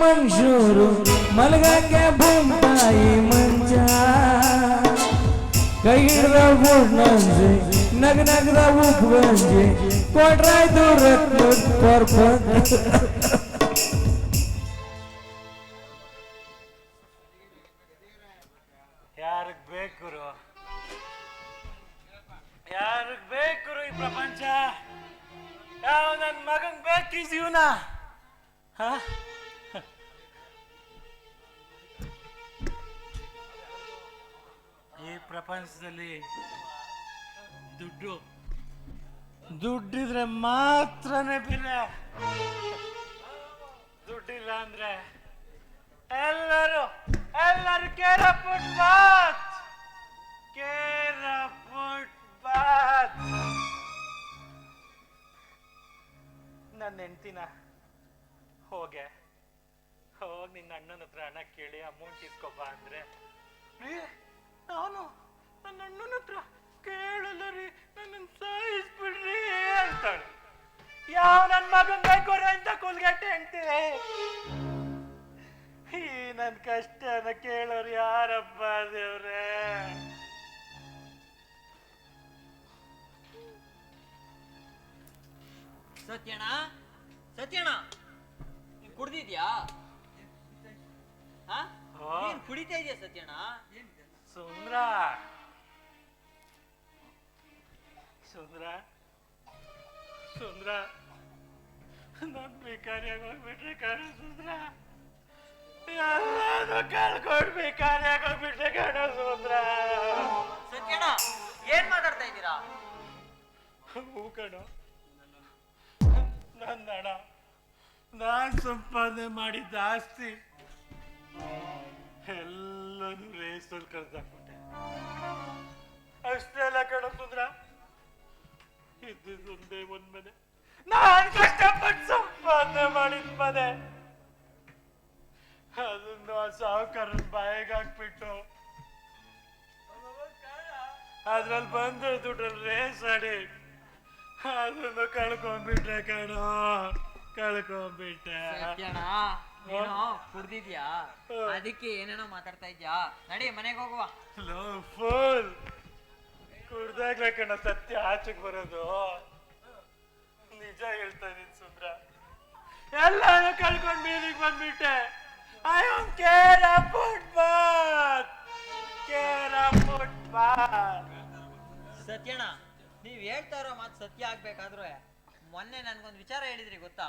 ಮನುಷ್ಯರು ಮಲಗಕ್ಕೆ ಬೊಂಬಾಯಿ ಮಂಚ ಕೈ ಹಿಡ್ದ ಬುಡ್ನಂಜೆ ನಗ ನಗದ ಉಪ್ಪು ಗಂಜಿ ಕೊಟ್ರಾಯ್ತು ರತ್ನ ಪರ್ಪಟ್ ಯಾರಿಗ್ ಬೇಕು ಯಾರಿಗ್ ಬೇಕು ಈ ಪ್ರಪಂಚ? ಯಾವ ನನ್ ಮಗನ್ ಬೇಕು ಜೀವನ? ಹ? ಈ ಪ್ರಪಂಚದಲ್ಲಿ ದುಡ್ಡು ದುಡ್ಡಿದ್ರೆ ಮಾತ್ರನೇ ಬೆಲೆ ದುಡ್ಡಿಲ್ಲ ಅಂದ್ರೆ ಎಲ್ಲರೂ ಎಲ್ಲರೂ ಕೇರ ಫುಟ್ಪಾತ್ ಕೇರ ಫುಟ್ಪಾತ್ ನನ್ನ ಹೆಂಡ್ತಿನ ಹೋಗೆ ಹೋಗಿ ನಿನ್ನ ಅಣ್ಣನ ಹತ್ರ ಹಣ ಕೇಳಿ ಅಮೌಂಟ್ ಇಸ್ಕೊಬ ಅಂದ್ರೆ? ರೀ ನಾನು ನನ್ನ ಅಣ್ಣನ ಹತ್ರ ಕೇಳಲ್ಲ ರೀ ನನ್ನನ್ನು ಸಾಯಿಸ್ಬಿಡ್ರಿ ಅಂತಾಳೆ. ಯಾವ ನನ್ನ ಮಗನ್ ಬೇಕು ಅಂತ ಕುಲ್ಗಟ್ಟೆ ಹೆಂಡ್ತಿದೆ ಈ ನನ್ ಕಷ್ಟನ ಕೇಳೋರು ಯಾರಪ್ಪ ದೇವ್ರೇ? ಸತ್ಯಣ್ಣ ಸತ್ಯಣ್ಣ, ನೀನ್ ಕುಡ್ದಿದ್ಯಾ. ನೀನ್ ಕುಡಿತಾ ಇದೆಯಾ ಸತ್ಯಣ್ಣ? ಸುಂದ್ರ. ಸುಂದ್ರ. ಸುಂದ್ರ. ನಾನ್ ಬೇಕಾರಿಯಾಗಿ ಹೋಗ್ಬಿಟ್ರೆ ಕಾಣು ಸುಂದ್ರ. ಎಲ್ಲಾನು ಕಳ್ಕೊಂಡ್ ಬೇಕಾರಿಯಾಗಿ ಹೋಗ್ಬಿಟ್ರೆ ಕಾಣು ಸುಂದ್ರ. ಸತ್ಯಣ್ಣ ಏನ್ ಮಾತಾಡ್ತಾ ಇದ್ದೀರಾ? ಹೂ ಕಣ. ನನ್ನ ಹಣ ನಾನ್ ಸಂಪಾದನೆ ಮಾಡಿದ್ದ ಆಸ್ತಿ. ಎಲ್ಲನೂ ರೇಸಲ್ಲಿ ಕರೆದಾಕ್ಬಿಟ್ಟೆ. ಅಷ್ಟೆಲ್ಲ ಕಣೋ ಸುಂದ್ರ ಇದ್ದಿದ್ದು ಒಂದೇ ಮನೆ. ನಾನ್ ಕಷ್ಟಪಟ್ಟು ಸಂಪಾದನೆ ಮಾಡಿದ ಮನೆ. ಅದನ್ನು ಆ ಸಾಹುಕಾರನ ಬಾಯಿಗೆ ಹಾಕ್ಬಿಟ್ಟು ಅದ್ರಲ್ಲಿ ಬಂದು ದುಡ್ಡಲ್ಲಿ ರೇಸ್ ಆಡಿ ಅದನ್ನು ಕಳ್ಕೊಂಡ್ಬಿಟ್ರೆ ಕಣೋ, ಕಳ್ಕೊಂಡ್ಬಿಟ್ಟೆ. ನೀನು ಕುಡ್ದಿದ್ಯಾ. ಅದಕ್ಕೆ ಏನೇನೋ ಮಾತಾಡ್ತಾ ಇದ್ಯಾ? ನಡಿ ಮನೆಗೆ ಹೋಗುವ. Low full. ಕುಡ್ದಾಗ್ಲೇ ಕಣ ಸತ್ಯ ಆಚೆಗೆ ಬರೋದು. ನಿಜ ಹೇಳ್ತಾ ಇದೀನಿ ಸುಂದ್ರ. ಎಲ್ಲಾನು ಕಳ್ಕೊಂಡ್ ಬೀದಿಗೆ ಬಂದ್ಬಿಟ್ಟೆ. I am care footpath care footpath Satyanna ನೀವ್ ಹೇಳ್ತಾ ಇರೋ ಮಾತು ಸತ್ಯ ಆಗ್ಬೇಕಾದ್ರೆ ಮೊನ್ನೆ ನನ್ಗೊಂದು ವಿಚಾರ ಹೇಳಿದ್ರಿ ಗೊತ್ತಾ?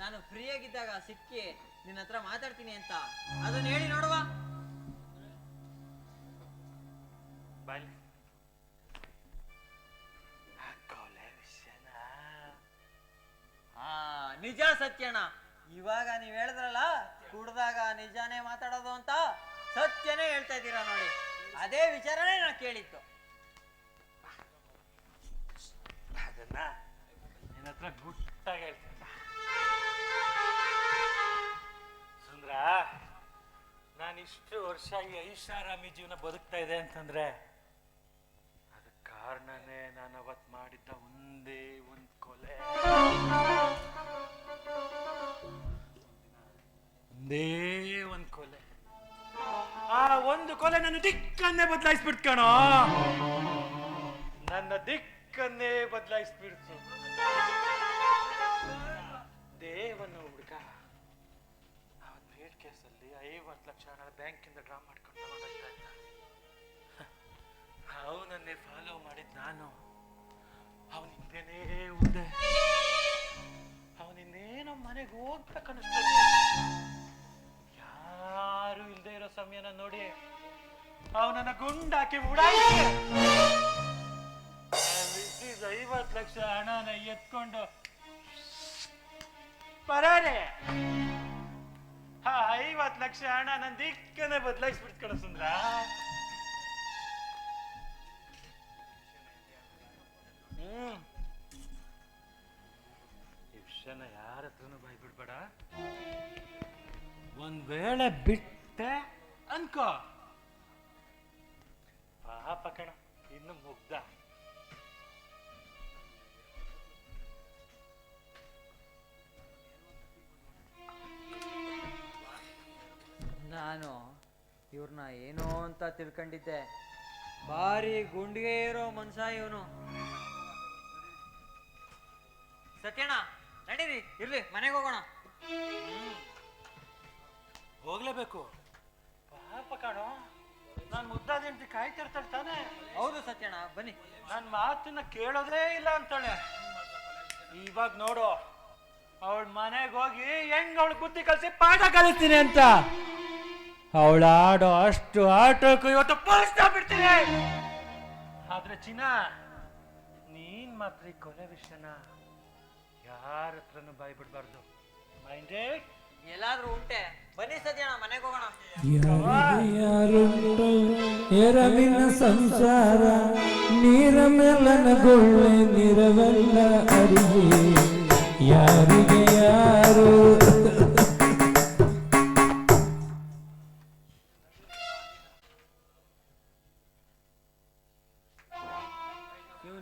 ನಾನು ಫ್ರೀ ಆಗಿದ್ದಾಗ ಸಿಕ್ಕಿ ನಿನ್ನ ಹತ್ರ ಮಾತಾಡ್ತೀನಿ ಅಂತ. ಅದನ್ನ ಹೇಳಿ ನೋಡುವ. ಆ ನಿಜ ಸತ್ಯಣ್ಣ. ಇವಾಗ ನೀವ್ ಹೇಳಿದ್ರಲ್ಲ ಕುಡ್ದಾಗ ನಿಜಾನೇ ಮಾತಾಡೋದು ಅಂತ ಸತ್ಯನೇ ಹೇಳ್ತಾ ಇದ್ದೀರಾ ನೋಡಿ. ಅದೇ ವಿಚಾರನೇ ನಾ ಕೇಳಿತ್ತು ಅದನ್ನ ನಿನ್ನ ಹತ್ರ ಗುಟ್ಟಾಗಿ ಹೇಳ್ತೀನಿ. ಸುಂದ್ರ ನಾನು ಇಷ್ಟು ವರ್ಷ ಈ ಐಷಾರಾಮಿ ಜೀವನ ಬದುಕ್ತಾ ಇದೆ ಅಂತಂದ್ರೆ ಅದಕ್ಕೆ ಕಾರಣನೇ ನಾನು ಅವತ್ ಮಾಡಿದ್ದ ಒಂದೇ ಒಂದು ಕೊಲೆ. ಒಂದೇ ಒಂದು ಕೊಲೆ. ಆ ಒಂದು ಕೊಲೆ ನನ್ನ ದಿಕ್ಕನ್ನೇ ಬದಲಾಯಿಸ್ಬಿಡ್ತು ಕಣೋ. ನನ್ನ ದಿಕ್ಕನ್ನೇ ಬದಲಾಯಿಸ್ಬಿಡ್ತು. ಲಕ್ಷ ಹಣ ಬ್ಯಾಂಕಿಂದ ಡ್ರಾ ಮಾಡ್ಕೊಂಡು ತಗೊಂಡೋಗ್ತಾ ಇದ್ದ ಅವನನ್ನೇ ಫಾಲೋ ಮಾಡಿದ್ ನಾನು. ಅವನ ಹಿಂದೆನೇ ಉಳ್ದೆ ಅವನಿನ್ನೇನೋ ಮನೆಗೆ ಹೋಗ್ಬೇಕನ್ನಿಸ್ತದೆ ಯಾರು ಇಲ್ಲದೆ ಇರೋ ಸಮಯನ ನೋಡಿ ಅವನನ್ನ ಗುಂಡಾಕಿ ಉಡಾಯಿಸಿ ಐವತ್ತು ಲಕ್ಷ ಹಣನ ಎತ್ಕೊಂಡು, ಪರಾರೆ. ಹಾ ಐವತ್ತು ಲಕ್ಷ ಹಣ ನನ್ನ ದಿಕ್ಕನೆ ಬದಲಾಯಿಸ್ಬಿಡ್ತು ಕಣ ಸುಂದ್ರ. ಹ್ಮ್. ಯಾರ ಹತ್ರನೂ ಬಾಯ್ ಬಿಡ್ಬೇಡ ಒಂದ್ ವೇಳೆ ಬಿಟ್ಟೆ ಅನ್ಕೋ. ಪಾಪ ಕಣ, ಇನ್ನು ಮುಗ್ಧ ಇವ್ರನ್ನ ಏನೋ ಅಂತ ತಿಳ್ಕೊಂಡಿದ್ದೆ. ಭಾರಿ ಗುಂಡಿಗೆ ಇರೋ ಮನ್ಸ ಇವನು. ಸತ್ಯಣ್ಣ ನಡೀರಿ ಇರ್ಲಿ ಮನೆಗೆ ಹೋಗೋಣ. ಹೋಗ್ಲೇಬೇಕು. ಪಾಪ ಕಾಣೋ ನಾನು ಮುದ್ದಾದ ಹೆಂಡತಿ ಕಾಯ್ತಿರ್ತಾಳೆ ತಾನೆ. ಹೌದು ಸತ್ಯಣ್ಣ ಬನ್ನಿ. ನನ್ನ ಮಾತನ್ನ ಕೇಳೋದೇ ಇಲ್ಲ ಅಂತಾಳೆ. ಇವಾಗ ನೋಡು ಅವಳ ಮನೆಗೆ ಹೋಗಿ ಹೆಂಗ್ ಅವಳು ಬುದ್ಧಿ ಕಲಿಸಿ ಪಾಠ ಕಲಿಸ್ತೀನಿ ಅಂತ. ಅವಳ ಆಡೋ ಅಷ್ಟು ಆಟಕ್ಕೂ ಇವತ್ತು ಪೋಲಿಸ್ತಾ ಬಿಡ್ತೀನಿ ಆದ್ರೆ ಚಿನ್ನ ನೀನ್ ಮಾತ್ರ ಈ ಕೊಲೆ ವಿಷಯನ ಯಾರ ಹತ್ರನೂ ಬಾಯ್ ಬಿಡ್ಬಾರ್ದು ಮೈಂಡೇ ಎಲ್ಲಾದ್ರೂ ಉಂಟೆ. ಬನ್ನಿ ಸದ್ಯಣ ಮನೆಗೆ ಹೋಗೋಣ. ಯಾರು ಯಾರುಂಟು ಎರವಿನ ಸಂಸಾರ ನೀರ ಮೇಲನಗೊಳ್ಳೆ ನಿರವೆಲ್ಲ ಅರಿವೆ ಯಾರಿಗೆ ಯಾರು?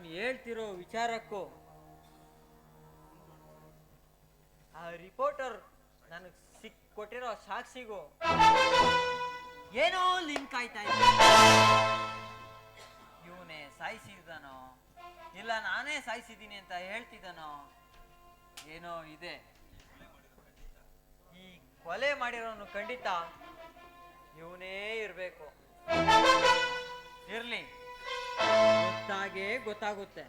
ಇವನು ಹೇಳ್ತಿರೋ ವಿಚಾರಕ್ಕೂ ಆ ರಿಪೋರ್ಟರ್ ನನಗೆ ಸಿಕ್ ಕೊಟ್ಟಿರೋ ಸಾಕ್ಷಿಗೂ ಏನೋ ಲಿಂಕ್ ಆಯ್ತಾ ಇವನೇ ಸಾಯಿಸಿದ್ದಾನೋ? ಇಲ್ಲ, ನಾನೇ ಸಾಯಿಸಿದ್ದೀನಿ ಅಂತ ಹೇಳ್ತಿದ್ದಾನೋ? ಏನೋ ಇದೆ. ಈ ಕೊಲೆ ಮಾಡಿರೋನು ಖಂಡಿತ ಇವನೇ ಇರಬೇಕು. ಇರ್ಲಿ. ಗೊತ್ತಾಗೇ ಗೊತ್ತಾಗುತ್ತೆ.